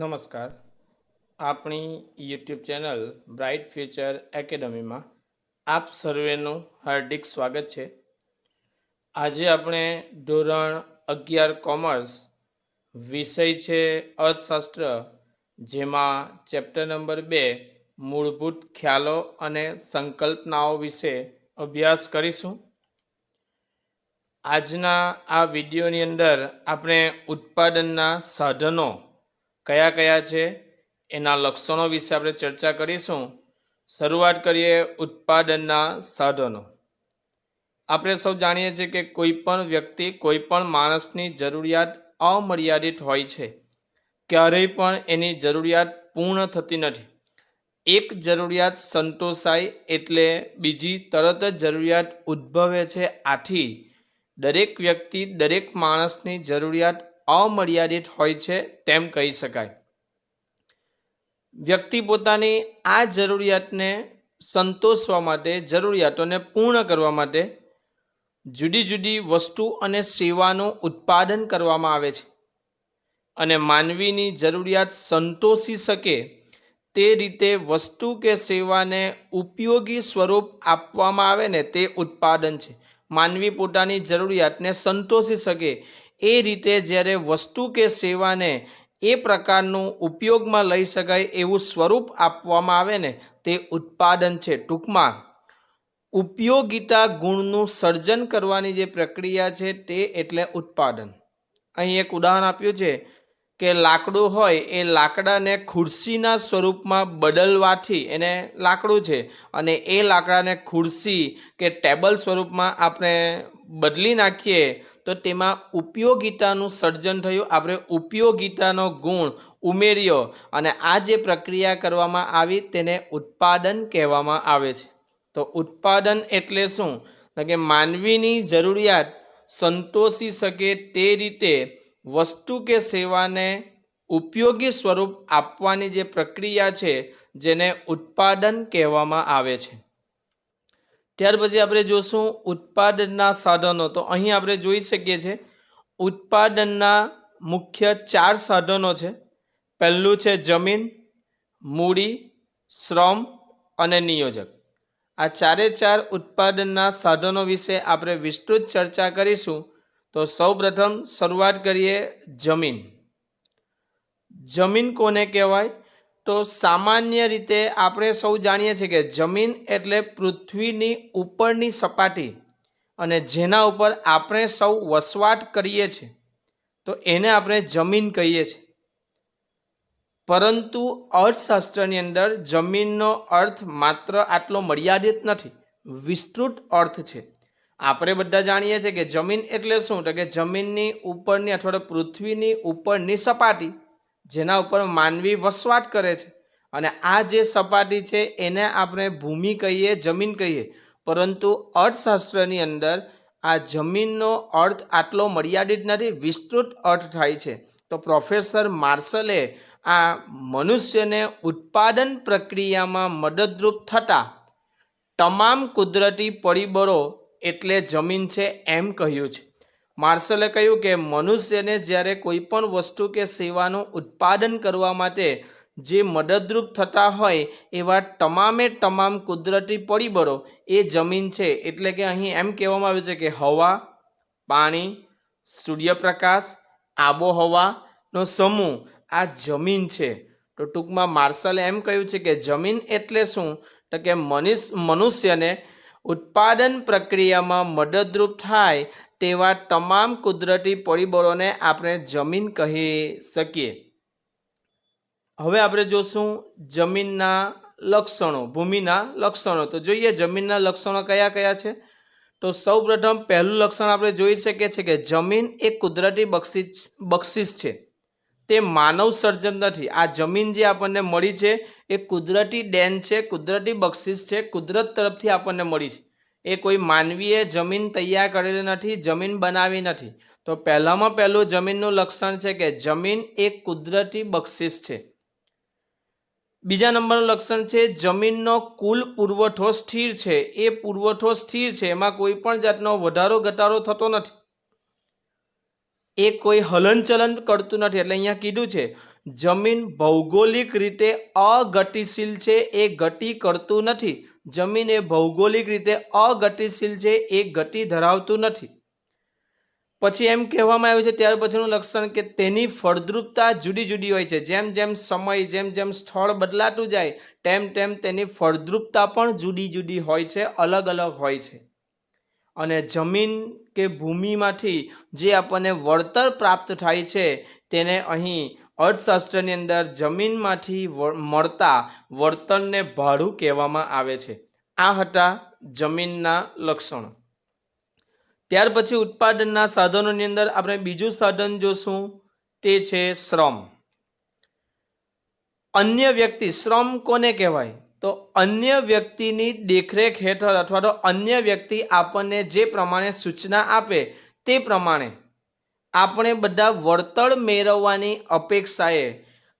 નમસ્કાર. આપણી YouTube channel Bright Future એકેડમીમાં આપ સર્વેનું હાર્દિક સ્વાગત છે. આજે આપણે ધોરણ અગિયાર કોમર્સ વિષય છે અર્થશાસ્ત્ર જેમાં ચેપ્ટર નંબર બે, મૂળભૂત ખ્યાલો અને સંકલ્પનાઓ વિશે અભ્યાસ કરીશું. આજના આ વિડીયોની અંદર આપણે ઉત્પાદનના સાધનો કયા કયા છે? એના લક્ષણો વિશે આપણે ચર્ચા કરીશું. શરૂઆત કરીએ ઉત્પાદનના સાધનો. આપણે સૌ જાણીએ છીએ કે કોઈ પણ વ્યક્તિ, કોઈ પણ માણસની જરૂરિયાત અમર્યાદિત હોય છે. ક્યારેય પણ એની જરૂરિયાત પૂર્ણ થતી નથી. એક જરૂરિયાત સંતોષાય એટલે બીજી તરત જ જરૂરિયાત ઉદ્ભવે છે આથી દરેક વ્યક્તિ, દરેક માણસની જરૂરિયાત અમર્યાદિત હોય છે તેમ કહી શકાય. વ્યક્તિ પોતાની આ જરૂરિયાતને સંતોષવા માટે, જરૂરિયાતોને પૂર્ણ કરવા માટે જુદી જુદી વસ્તુ અને સેવાનું ઉત્પાદન કરવામાં આવે છે. અને માનવીની જરૂરિયાત સંતોષી શકે તે રીતે વસ્તુ કે સેવાને ઉપયોગી સ્વરૂપ આપવામાં આવે ને તે ઉત્પાદન છે. માનવી પોતાની જરૂરિયાતને સંતોષી શકે એ રીતે જ્યારે વસ્તુ કે સેવાને એ પ્રકારનું ઉપયોગમાં લઈ શકાય એવું સ્વરૂપ આપવામાં આવે ને, તે ઉત્પાદન છે. ટૂંકમાં, ઉપયોગિતા ગુણનું સર્જન કરવાની જે પ્રક્રિયા છે તે એટલે ઉત્પાદન. અહીં એક ઉદાહરણ આપ્યું છે કે લાકડું હોય એ લાકડાને ખુરશીના સ્વરૂપમાં બદલવાથી, એને લાકડું છે, અને એ લાકડાને ખુરશી કે ટેબલ સ્વરૂપમાં આપણે બદલી નાખીએ તો તેમાં ઉપયોગિતાનું સર્જન થયું. આપણે ઉપયોગિતાનો ગુણ ઉમેર્યો અને આ જે પ્રક્રિયા કરવામાં આવી તેને ઉત્પાદન કહેવામાં આવે છે. તો ઉત્પાદન એટલે શું? કે માનવીની જરૂરિયાત સંતોષી શકે તે રીતે વસ્તુ કે સેવાને ઉપયોગી સ્વરૂપ આપવાની જે પ્રક્રિયા છે, જેને ઉત્પાદન કહેવામાં આવે છે. ત્યાર પછી આપણે જોશું ઉત્પાદનના સાધનો. તો અહીં આપણે જોઈ શકીએ છીએ, ઉત્પાદનના મુખ્ય ચાર સાધનો છે. પહેલું છે જમીન, મૂડી, શ્રમ અને નિયોજક. આ ચારે ચાર ઉત્પાદનના સાધનો વિશે આપણે વિસ્તૃત ચર્ચા કરીશું. તો સૌપ્રથમ શરૂઆત કરીએ જમીન. જમીન કોને કહેવાય? તો સામાન્ય રીતે આપણે સૌ જાણીએ છીએ કે જમીન એટલે પૃથ્વીની ઉપરની સપાટી અને જેના ઉપર આપણે સૌ વસવાટ કરીએ છીએ. તો એને આપણે જમીન કહીએ છીએ. પરંતુ અર્થશાસ્ત્રની અંદર જમીનનો અર્થ માત્ર આટલો મર્યાદિત નથી, વિસ્તૃત અર્થ છે. આપણે બધા જાણીએ છીએ કે જમીન એટલે શું? તો કે જમીનની ઉપરની અથવા પૃથ્વીની ઉપરની સપાટી જેના ઉપર માનવી વસવાટ કરે છે. અને આ જે સપાટી છે, એને આપણે ભૂમિ કહીએ, જમીન કહીએ. પરંતુ અર્થશાસ્ત્રની અંદર આ જમીનનો અર્થ આટલો મર્યાદિત નથી, વિસ્તૃત અર્થ થાય છે. તો પ્રોફેસર માર્શલે આ મનુષ્યને ઉત્પાદન પ્રક્રિયામાં મદદરૂપ થતા તમામ કુદરતી પરિબળો એટલે જમીન છે એમ કહ્યું છે. માર્શલે કહ્યું કે મનુષ્યને જ્યારે કોઈ પણ વસ્તુ કે સેવાનું ઉત્પાદન કરવા માટે જે મદદરૂપ થતા હોય એવા તમામે તમામ કુદરતી પરિબળો એ જમીન છે. એટલે કે અહીં એમ કહેવામાં આવ્યું છે કે હવા, પાણી, સૂર્યપ્રકાશ, આબોહવાનો સમૂહ આ જમીન છે. તો ટૂંકમાં માર્શલે એમ કહ્યું છે કે જમીન એટલે શું? તો કે મનુષ્યને ઉત્પાદન પ્રક્રિયામાં મદદરૂપ થાય તેવા તમામ કુદરતી પરિબળોને આપણે જમીન કહી શકીએ. હવે આપણે જોશું જમીનના લક્ષણો, ભૂમિના લક્ષણો. તો જોઈએ જમીનના લક્ષણો કયા કયા છે? તો સૌપ્રથમ પહેલું લક્ષણ આપણે જોઈ શકીએ છીએ કે જમીન એ કુદરતી બક્ષિસ બક્ષિસ છે. તે માનવ સર્જન નથી. આ જમીન જે આપણને મળી છે એ કુદરતી ડેન છે, કુદરતી બક્ષિસ છે, કુદરત તરફથી આપણને મળી છે. એ કોઈ માનવીએ જમીન તૈયાર કરેલી નથી, જમીન બનાવી નથી. તો પહેલામાં પહેલું જમીનનું લક્ષણ છે કે જમીન એક કુદરતી બક્ષિસ છે. બીજા નંબરનું લક્ષણ છે જમીનનો કુલ પુરવઠો સ્થિર છે. એ પુરવઠો સ્થિર છે, એમાં કોઈ પણ જાતનો વધારો ઘટાડો થતો નથી. એ કોઈ હલનચલન કરતું નથી. એટલે અહીંયા કીધું છે, જમીન ભૌગોલિક રીતે અગતિશીલ છે, એ ગતિ કરતું નથી. જમીન એ ભૌગોલિક રીતે અગતિશીલ છે, એ ગતિ ધરાવતું નથી. પછી એમ કહેવામાં આવ્યું છે, ત્યાર પછીનું લક્ષણ કે તેની ફળદ્રુપતા જુદી જુદી હોય છે. જેમ જેમ સમય, જેમ જેમ સ્થળ બદલાતું જાય, તેમ તેમ તેની ફળદ્રુપતા પણ જુદી જુદી હોય છે, અલગ અલગ હોય છે. અને જમીન કે ભૂમિમાંથી જે આપણને વળતર પ્રાપ્ત થાય છે, તેને અહીં અર્થશાસ્ત્રની અંદર જમીનમાંથી મળતા વર્તનને ભાડું કહેવામાં આવે છે. આ હતા જમીનના લક્ષણો. ત્યાર પછી ઉત્પાદનના સાધનોની અંદર આપણે બીજું સાધન જોશું, તે છે શ્રમ. અન્ય વ્યક્તિ, શ્રમ કોને કહેવાય? તો અન્ય વ્યક્તિની દેખરેખ હેઠળ અથવા તો અન્ય વ્યક્તિ આપણને જે પ્રમાણે સૂચના આપે તે પ્રમાણે આપણે બધા વળતર મેળવવાની અપેક્ષાએ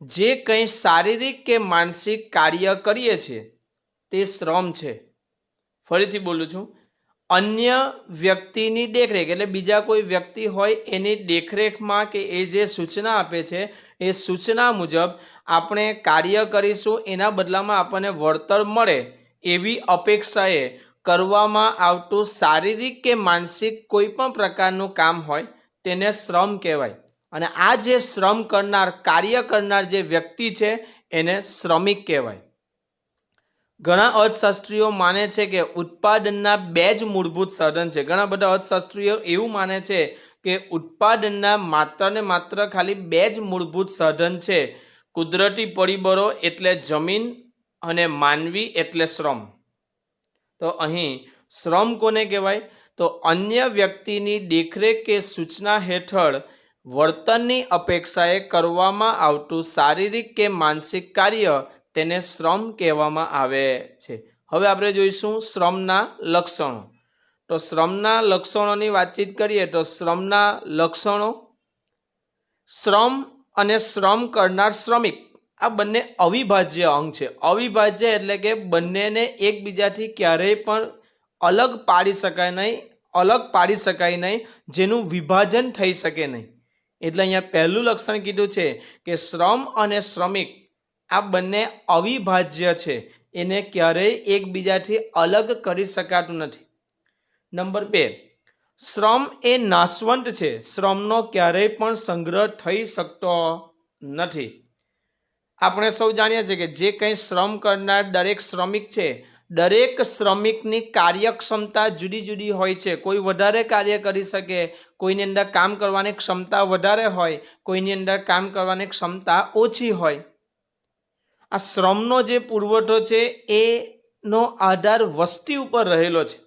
જે કંઈ શારીરિક કે માનસિક કાર્ય કરીએ છીએ, તે શ્રમ છે. ફરીથી બોલું છું, અન્ય વ્યક્તિની દેખરેખ, એટલે બીજા કોઈ વ્યક્તિ હોય એની દેખરેખમાં કે એ જે સૂચના આપે છે, એ સૂચના મુજબ આપણે કાર્ય કરીશું, એના બદલામાં આપણને વળતર મળે એવી અપેક્ષાએ કરવામાં આવતું શારીરિક કે માનસિક કોઈ પણ પ્રકારનું કામ હોય તેને શ્રમ કહેવાય. અને આ જે શ્રમ કરનાર, કાર્ય કરનાર જે વ્યક્તિ છે, એને શ્રમિક કહેવાય. ઘણા અર્થશાસ્ત્રીઓ માને છે કે ઉત્પાદનના બે જ મૂળભૂત સાધન છે. ઘણા બધા અર્થશાસ્ત્રીઓ એવું માને છે કે ઉત્પાદનના માત્ર ને માત્ર ખાલી બે જ મૂળભૂત સાધન છે. કુદરતી પરિબળો એટલે જમીન અને માનવી એટલે શ્રમ. તો અહીં શ્રમ કોને કહેવાય? તો અન્ય વ્યક્તિની દેખરેખ કે સૂચના હેઠળ વર્તનની અપેક્ષાએ કરવામાં આવતું શારીરિક કે માનસિક કાર્ય તેને શ્રમ કહેવામાં આવે છે. હવે આપણે જોઈશું શ્રમના લક્ષણો. તો શ્રમના લક્ષણોની વાતચીત કરીએ તો શ્રમના લક્ષણો. શ્રમ અને શ્રમ કરનાર શ્રમિક. આ બંને અવિભાજ્ય અંગ છે. અવિભાજ્ય એટલે કે બંનેને એકબીજાથી ક્યારેય પણ અલગ પાડી શકાય નહીં. અલગ પાડી શકાય નહીં, જેનું વિભાજન થઈ શકે નહીં. એટલે અહીંયા પહેલું લક્ષણ કીધું છે કે શ્રમ અને શ્રમિક આ બંને અવિભાજ્ય છે. એને ક્યારેય એકબીજાથી અલગ કરી શકાતું નથી. નંબર બે, શ્રમ એ નાશવંત છે. શ્રમનો ક્યારેય પણ સંગ્રહ થઈ શકતો નથી. આપણે સૌ જાણીએ છીએ કે જે કંઈ શ્રમ કરનાર દરેક શ્રમિક છે દરેક શ્રમિકની કાર્યક્ષમતા જુદી જુદી હોય છે. કોઈ વધારે કાર્ય કરી શકે, કોઈની અંદર કામ કરવાની ક્ષમતા વધારે હોય, કોઈની અંદર કામ કરવાની ક્ષમતા ઓછી હોય. આ શ્રમનો જે પુરવઠો છે, એનો આધાર વસ્તી ઉપર રહેલો છે.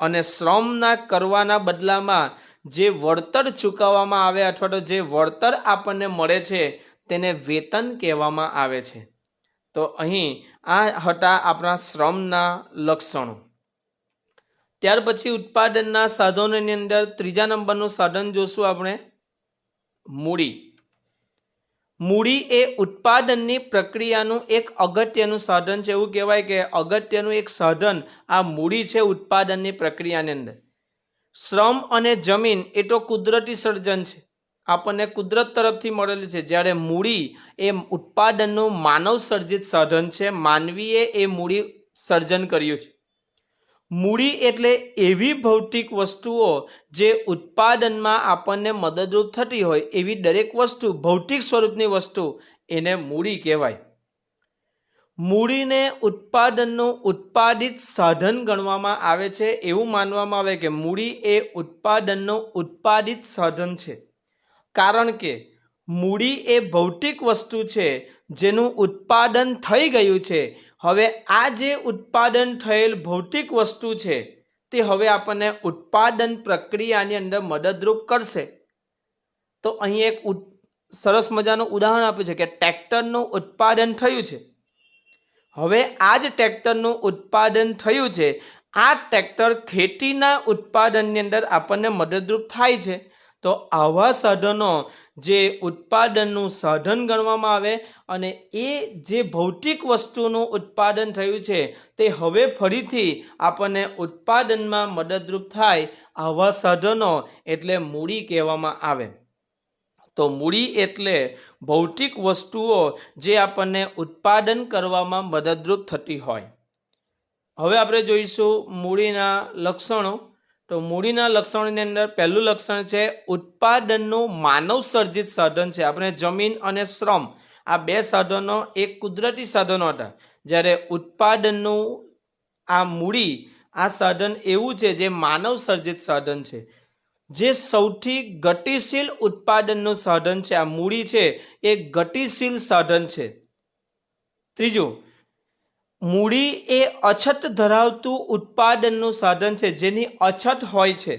અને શ્રમના કરવાના બદલામાં જે વળતર ચૂકવવામાં આવે અથવા તો જે વળતર આપણને મળે છે, તેને વેતન કહેવામાં આવે છે. તો અહીં આ હતા આપણા શ્રમના લક્ષણો. ત્યાર પછી ઉત્પાદનના સાધનોની અંદર ત્રીજા નંબરનું સાધન જોશું આપણે. મૂડી. મૂડી એ ઉત્પાદનની પ્રક્રિયાનું એક અગત્યનું સાધન છે. એવું કહેવાય કે અગત્યનું એક સાધન આ મૂડી છે ઉત્પાદનની પ્રક્રિયાની અંદર. શ્રમ અને જમીન એ તો કુદરતી સર્જન છે. આપણને કુદરત તરફથી મળેલી છે. જ્યારે મૂડી એ ઉત્પાદનનું માનવ સર્જિત સાધન છે, માનવીએ એ મૂડી સર્જન કર્યું છે. મૂડી એટલે એવી ભૌતિક વસ્તુઓ જે ઉત્પાદનમાં આપણને મદદરૂપ થતી હોય, એવી દરેક વસ્તુ ભૌતિક સ્વરૂપની વસ્તુ એને મૂડી કહેવાય. મૂડીને ઉત્પાદનનું ઉત્પાદિત સાધન ગણવામાં આવે છે. એવું માનવામાં આવે કે મૂડી એ ઉત્પાદનનું ઉત્પાદિત સાધન છે. કારણ કે મૂડી એ ભૌતિક વસ્તુ છે, જેનું ઉત્પાદન થઈ ગયું છે. હવે આ જે ઉત્પાદન થયેલ ભૌતિક વસ્તુ છે, તે હવે આપણને ઉત્પાદન પ્રક્રિયાની અંદર મદદરૂપ કરશે. તો અહીં એક સરસ મજાનું ઉદાહરણ આપ્યું છે કે ટ્રેક્ટરનું ઉત્પાદન થયું છે. હવે આ જ ટ્રેક્ટરનું ઉત્પાદન થયું છે, આ ટ્રેક્ટર ખેતીના ઉત્પાદનની અંદર આપણને મદદરૂપ થાય છે. તો આવા સાધનો જે ઉત્પાદનનું સાધન ગણવામાં આવે અને એ જે ભૌતિક વસ્તુનું ઉત્પાદન થયું છે, તે હવે ફરીથી આપણને ઉત્પાદનમાં મદદરૂપ થાય આવા સાધનો એટલે મૂડી કહેવામાં આવે. તો મૂડી એટલે ભૌતિક વસ્તુઓ જે આપણને ઉત્પાદન કરવામાં મદદરૂપ થતી હોય. હવે આપણે જોઈશું મૂડીના લક્ષણો. તો મૂડીના લક્ષણોની અંદર પહેલું લક્ષણ છે ઉત્પાદનનું માનવ સર્જિત સાધન છે. આપણે જમીન અને શ્રમ આ બે સાધનો એક કુદરતી સાધનો હતા. જ્યારે ઉત્પાદનનું આ મૂડી આ સાધન એવું છે જે માનવ સર્જિત સાધન છે. જે સૌથી ગતિશીલ ઉત્પાદનનું સાધન છે. આ મૂડી છે એ ગતિશીલ સાધન છે. ત્રીજું મૂડી એ અછત ધરાવતું ઉત્પાદનનું સાધન છે, જેની અછત હોય છે.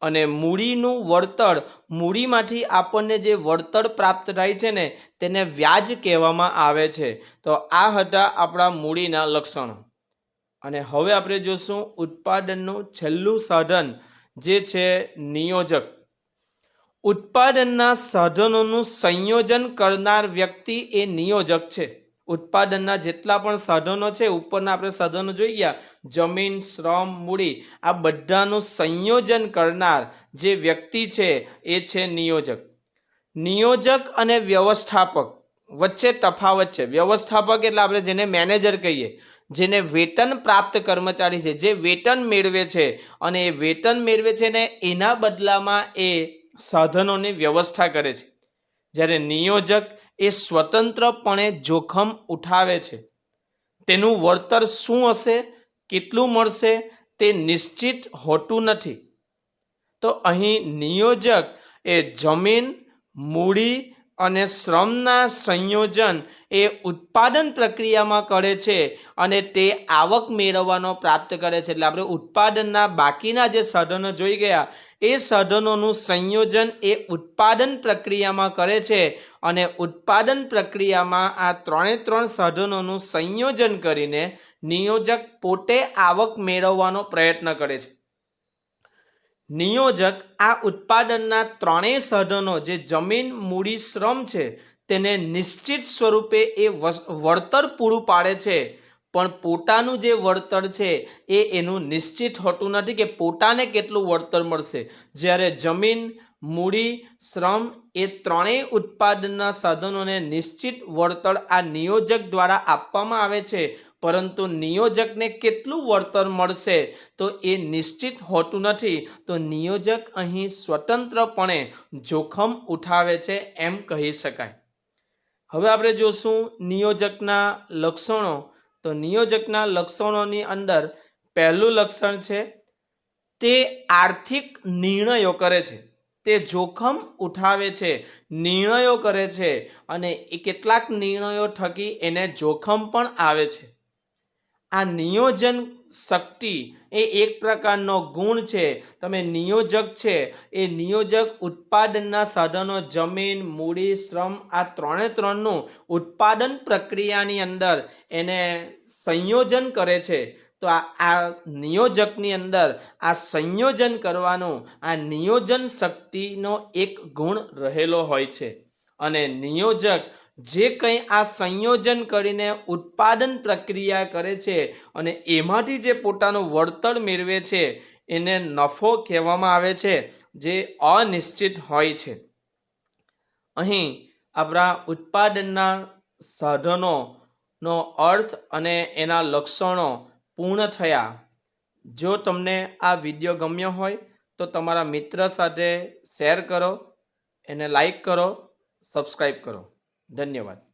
અને મૂડીનું વળતર, મૂડીમાંથી આપણને જે વળતર પ્રાપ્ત થાય છે ને, તેને વ્યાજ કહેવામાં આવે છે. તો આ હતા આપણા મૂડીના લક્ષણો. અને હવે આપણે જોશું ઉત્પાદનનું છેલ્લું સાધન, જે છે નિયોજક. ઉત્પાદનના સાધનોનું સંયોજન કરનાર વ્યક્તિ એ નિયોજક છે. ઉત્પાદનના જેટલા પણ સાધનો છે, ઉપરના આપણે સાધનો જોઈ ગયા. જમીન, શ્રમ, મૂડી, આ બધાનું સંયોજન કરનાર જે વ્યક્તિ છે, એ છે નિયોજક. નિયોજક અને વ્યવસ્થાપક વચ્ચે તફાવત છે. વ્યવસ્થાપક એટલે આપણે જેને મેનેજર કહીએ, જેને વેતન પ્રાપ્ત કર્મચારી છે, જે વેતન મેળવે છે અને એ વેતન મેળવે છે ને એના બદલામાં એ સાધનોની વ્યવસ્થા કરે છે. જ્યારે નિયોજક એ સ્વતંત્રપણે જોખમ ઉઠાવે છે, તેનું વળતર શું હશે, કેટલું મળશે, તે નિશ્ચિત હોતું નથી. તો અહીં નિયોજક એ જમીન, મૂડી અને શ્રમના સંયોજન એ ઉત્પાદન પ્રક્રિયામાં કરે છે અને તે આવક મેળવવાનો પ્રાપ્ત કરે છે. એટલે આપણે ઉત્પાદનના બાકીના જે સાધનો જોઈ ગયા, એ સાધનોનું સંયોજન એ ઉત્પાદન પ્રક્રિયામાં કરે છે અને ઉત્પાદન પ્રક્રિયામાં આ ત્રણે ત્રણ સાધનોનું સંયોજન કરીને નિયોજક પોતે આવક મેળવવાનો પ્રયત્ન કરે છે. નિયોજક આ ઉત્પાદનના ત્રણેય સાધનો જે જમીન, મૂડી, શ્રમ છે, તેને નિશ્ચિત સ્વરૂપે એ વળતર પૂરું પાડે છે. પણ પોતાનું જે વળતર છે, એ એનું નિશ્ચિત હોતું નથી કે પોતાને કેટલું વળતર મળશે. જ્યારે જમીન મૂડી, શ્રમ એ ત્રણેય ઉત્પાદનના સાધનોને નિશ્ચિત વળતર આ નિયોજક દ્વારા આપવામાં આવે છે. પરંતુ નિયોજકને કેટલું વળતર મળશે? તો એ નિશ્ચિત હોતું નથી. તો નિયોજક અહીં સ્વતંત્રપણે જોખમ ઉઠાવે છે એમ કહી શકાય. હવે આપણે જોશું નિયોજકના લક્ષણો. તો નિયોજકના લક્ષણોની અંદર પહેલું લક્ષણ છે, તે આર્થિક નિર્ણયો કરે છે. તે જોખમ ઉઠાવે છે, નિર્ણયો કરે છે અને એ કેટલાક નિર્ણયો થકી એને જોખમ પણ આવે છે. આ નિયોજન શક્તિ એ એક પ્રકારનો ગુણ છે. તમે નિયોજક છે, એ નિયોજક ઉત્પાદનના સાધનો, જમીન, મૂડી, શ્રમ, આ ત્રણે ત્રણનું ઉત્પાદન પ્રક્રિયાની અંદર એને સંયોજન કરે છે. તો આ નિયોજકની અંદર આ સંયોજન કરવાનું, આ નિયોજન શક્તિનો એક ગુણ રહેલો હોય છે. અને નિયોજક જે કંઈ આ સંયોજન કરીને ઉત્પાદન પ્રક્રિયા કરે છે અને એમાંથી જે પોતાનું વળતર મેળવે છે, એને નફો કહેવામાં આવે છે, જે અનિશ્ચિત હોય છે. અહીં આપણા ઉત્પાદનના સાધનોનો અર્થ અને એના લક્ષણો પૂર્ણ થયા. જો તમને આ વીડિયો ગમ્યો હોય, તો તમારા મિત્ર સાથે શેર કરો, એને લાઈક કરો સબસ્ક્રાઈબ કરો. ધન્યવાદ.